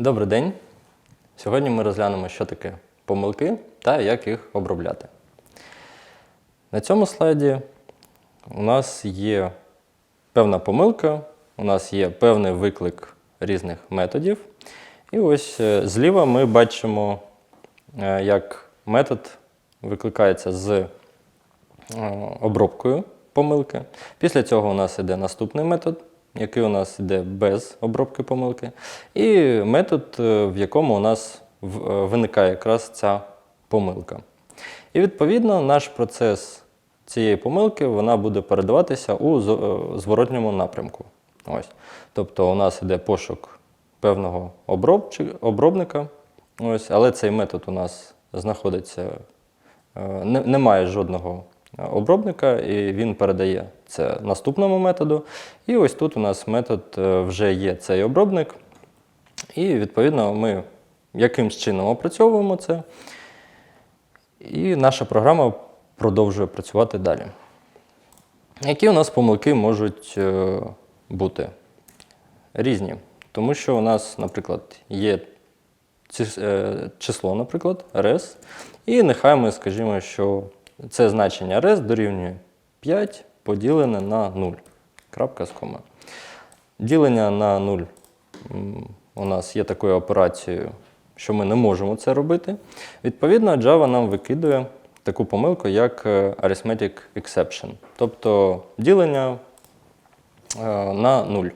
Добрий день. Сьогодні ми розглянемо, що таке помилки та як їх обробляти. На цьому слайді у нас є певна помилка, у нас є певний виклик різних методів. І ось е, зліва ми бачимо, е, як метод викликається з е, обробкою помилки. Після цього у нас йде наступний метод, який у нас йде без обробки помилки, і метод, е, в якому у нас е, виникає якраз ця помилка. І відповідно наш процес цієї помилки вона буде передаватися у е, зворотньому напрямку. Ось. Тобто у нас йде пошук певного обробника, ось, але цей метод у нас знаходиться не- немає жодного обробника, і він передає це наступному методу. І ось тут у нас метод е, вже є цей обробник, і відповідно ми якимсь чином опрацьовуємо це, і наша програма продовжує працювати далі. Які у нас помилки можуть е, бути? Різні. Тому що у нас, наприклад, є е, число, наприклад, res, і нехай ми скажімо, що це значення res дорівнює 5 поділене на 0. Крапка з кома. Ділення на 0 у нас є такою операцією, що ми не можемо це робити. Відповідно, Java нам викидує таку помилку, як е, arithmetic exception, тобто ділення е, на 0.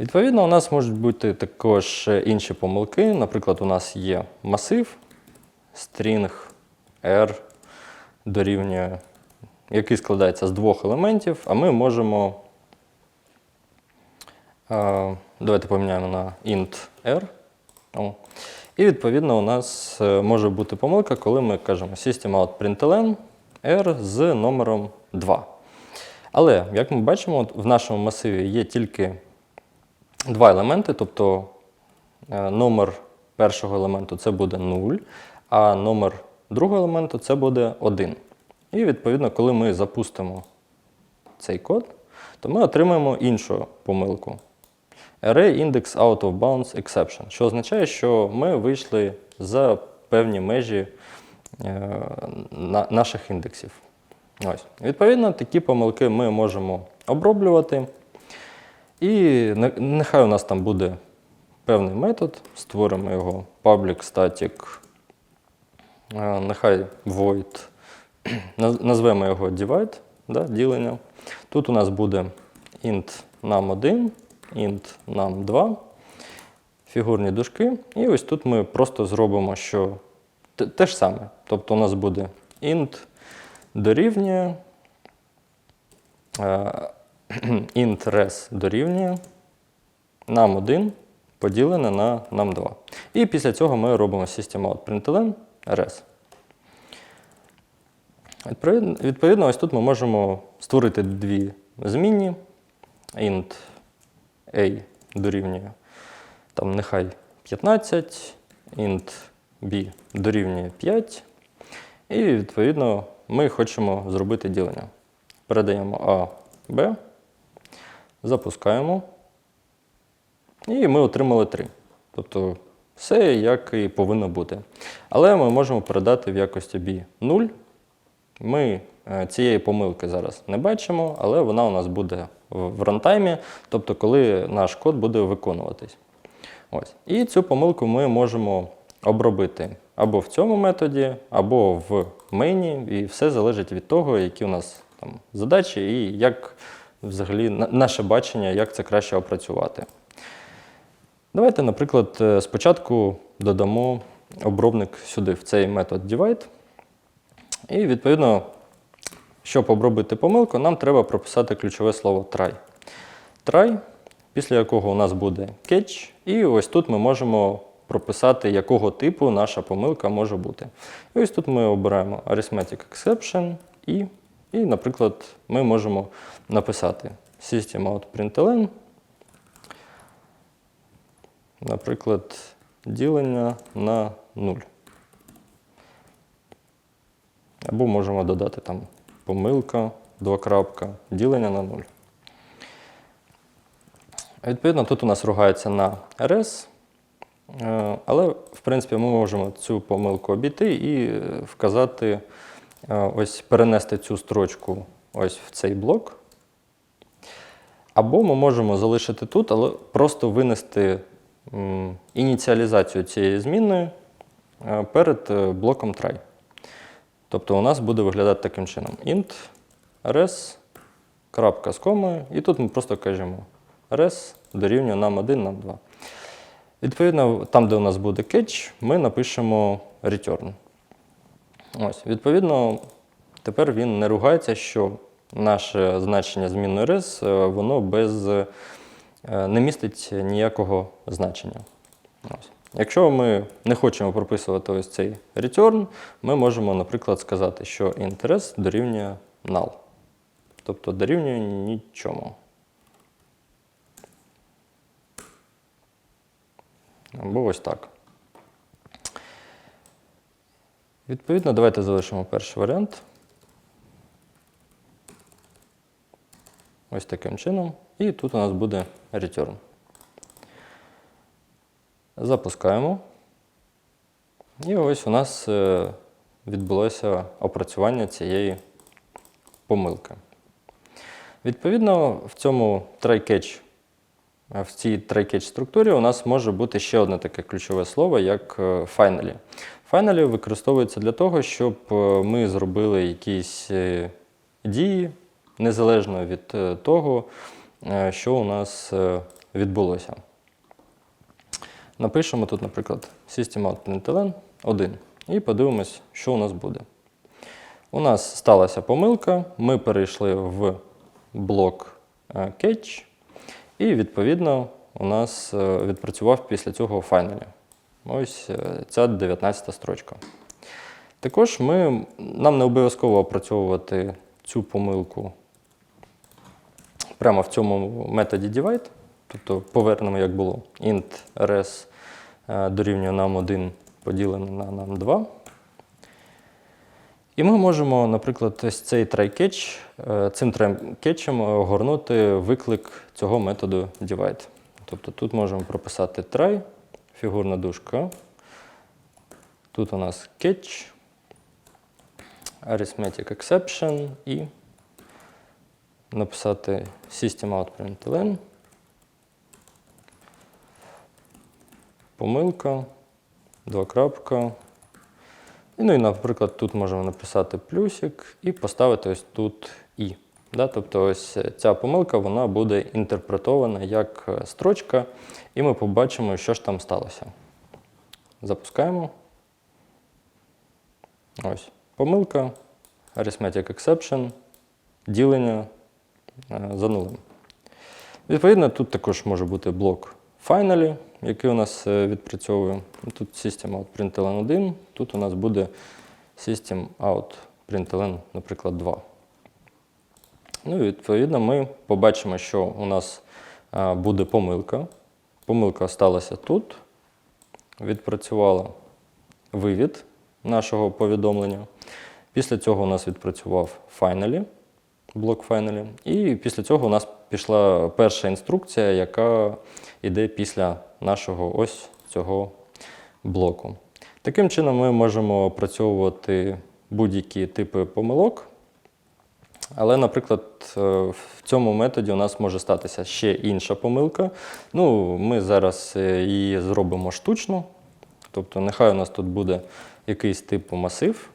Відповідно, у нас можуть бути також інші помилки. Наприклад, у нас є масив string R дорівнює, який складається з двох елементів, а ми можемо. е, Давайте поміняємо на int R. І відповідно у нас е, може бути помилка, коли ми кажемо system.out.println R з номером 2. Але, як ми бачимо, в нашому масиві є тільки два елементи, тобто е, номер першого елементу це буде 0, а номер другого елементу це буде 1. І відповідно, коли ми запустимо цей код, то ми отримаємо іншу помилку. Array index out of bounds exception, що означає, що ми вийшли за певні межі е, на- наших індексів. Ось. Відповідно, такі помилки ми можемо оброблювати. І нехай у нас там буде певний метод, створимо його public static, нехай void, назвемо його divide, да, ділення. Тут у нас буде int num1, int num2, фігурні дужки. І ось тут ми просто зробимо, що те, ж саме. Тобто у нас буде int дорівнює е, int res дорівнює нам 1 поділене на нам 2. І після цього ми робимо system.out.println Відповідно, відповідно, ось тут ми можемо створити дві змінні. int a дорівнює там нехай 15, int b дорівнює 5. І відповідно ми хочемо зробити ділення. Передаємо A, B, запускаємо. І ми отримали 3. Тобто все як і повинно бути. Але ми можемо передати в якості B 0. Ми е, цієї помилки зараз не бачимо, але вона у нас буде в рантаймі, тобто коли наш код буде виконуватись. Ось. І цю помилку ми можемо обробити або в цьому методі, або в мейні, і все залежить від того, які у нас там задачі і як взагалі наше бачення, як це краще опрацювати. Давайте, наприклад, е, спочатку додамо обробник сюди, в цей метод divide. І відповідно, щоб обробити помилку, нам треба прописати ключове слово try. Try, після якого у нас буде catch, і ось тут ми можемо прописати, якого типу наша помилка може бути. І ось тут ми обираємо arithmetic exception і, і наприклад, ми можемо написати system.out.println, наприклад, ділення на 0. Або можемо додати там помилка, двокрапка, ділення на 0. Відповідно, тут у нас ругається на rs, Е, Але, в принципі, ми можемо цю помилку обійти і е, вказати, е, ось перенести цю строчку ось в цей блок. Або ми можемо залишити тут, але просто винести ініціалізацію цієї змінної е, перед е, блоком try. Тобто у нас буде виглядати таким чином: int res, крапка з комою, і тут ми просто кажемо res дорівнює нам 1, нам 2. Відповідно, там, де у нас буде catch, ми напишемо return. Ось, відповідно, тепер він не ругається, що наше значення змінної res, е, воно без, не містить ніякого значення. Ось. Якщо ми не хочемо прописувати ось цей return, ми можемо, наприклад, сказати, що interest дорівнює null. Тобто дорівнює нічому. Або ось так. Відповідно, давайте залишимо перший варіант. Ось таким чином. І тут у нас буде return. Запускаємо. І ось у нас е, відбулося опрацювання цієї помилки. Відповідно, в цьому try-catch, е, в цій try-catch структурі у нас може бути ще одне таке ключове слово, як е, finally. Finally використовується для того, щоб ми зробили якісь дії незалежно від е, того, е, що у нас е, відбулося. Напишемо тут, наприклад, system.out.println 1 і подивимось, що у нас буде. У нас сталася помилка, ми перейшли в блок catch, і відповідно у нас відпрацював після цього finally. Ось ця 19 строчка. Також ми, нам не обов'язково опрацьовувати цю помилку прямо в цьому методі divide. Тобто повернемо, як було, int res е, дорівнює нам 1 поділене на нам 2. І ми можемо, наприклад, ось цей try-catch, е, цим try-catchем огорнути виклик цього методу divide. Тобто тут можемо прописати try, фігурна дужка. Тут у нас catch, arithmetic exception і написати system.out.println. Помилка, два крапка. Ну і, наприклад, тут можемо написати плюсик і поставити ось тут і. Да? Тобто ось ця помилка вона буде інтерпретована як е, строчка, і ми побачимо, що ж там сталося. Запускаємо. Ось. Помилка, arithmetic exception, ділення е, за нулем. Відповідно, тут також може бути блок finally, який у нас е, відпрацьовує. Тут system out println 1, тут у нас буде system out println, наприклад, 2. Ну відповідно ми побачимо, що у нас е, буде помилка. Помилка сталася тут. Відпрацювала вивід нашого повідомлення. Після цього у нас відпрацював finally, блок finally. І після цього у нас пішла перша інструкція, яка йде після нашого ось цього блоку. Таким чином, ми можемо опрацьовувати будь-які типи помилок. Але, наприклад, е, в цьому методі у нас може статися ще інша помилка. Ну, Ми зараз е, її зробимо штучно. Тобто, нехай у нас тут буде якийсь типу масив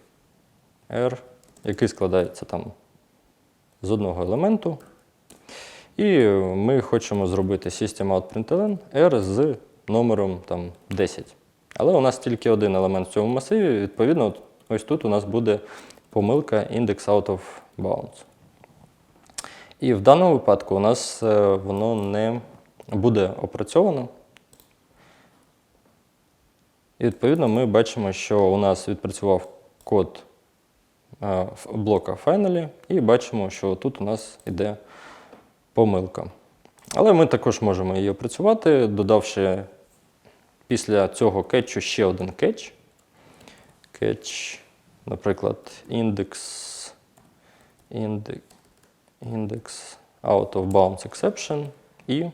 R, який складається там з одного елементу. І ми хочемо зробити system.out.println R з номером там, 10. Але у нас тільки один елемент в цьому масиві, відповідно, ось тут у нас буде помилка index out of bounds. І в даному випадку у нас е, воно не буде опрацьовано. І відповідно ми бачимо, що у нас відпрацював код блока finally, і бачимо, що тут у нас йде помилка. Але ми також можемо її опрацювати, додавши після цього кетчу ще один кетч. Кетч, наприклад, індекс, індекс, out of bounds exception і,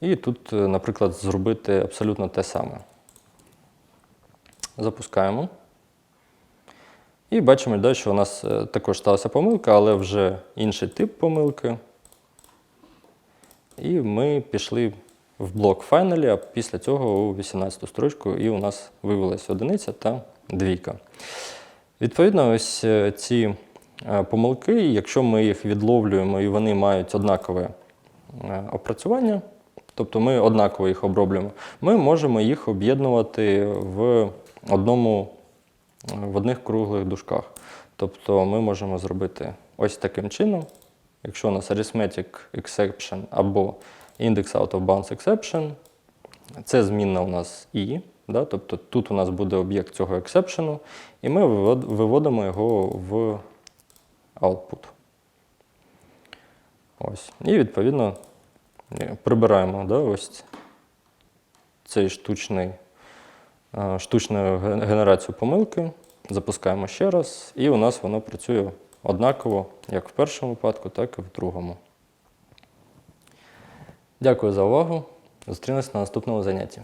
І тут, е, наприклад, зробити абсолютно те саме. Запускаємо. І бачимо, да, що у нас е, також сталася помилка, але вже інший тип помилки. І ми пішли в блок Finally, а після цього у 18 строчку, і у нас виявилася одиниця та двійка. Відповідно, ось е, ці е, помилки, якщо ми їх відловлюємо і вони мають однакове опрацювання, тобто ми однаково їх оброблюємо, ми можемо їх об'єднувати в одному в одних круглих дужках. Тобто ми можемо зробити ось таким чином. Якщо у нас arithmetic exception або index out of bounds exception, це змінна у нас і, да? тобто тут у нас буде об'єкт цього exception, і ми виводимо його в output. Ось. І відповідно е, прибираємо да, ось цей штучний штучну генерацію помилки, запускаємо ще раз, і у нас воно працює однаково як в першому випадку, так і в другому. Дякую за увагу. Зустрінемось на наступному занятті.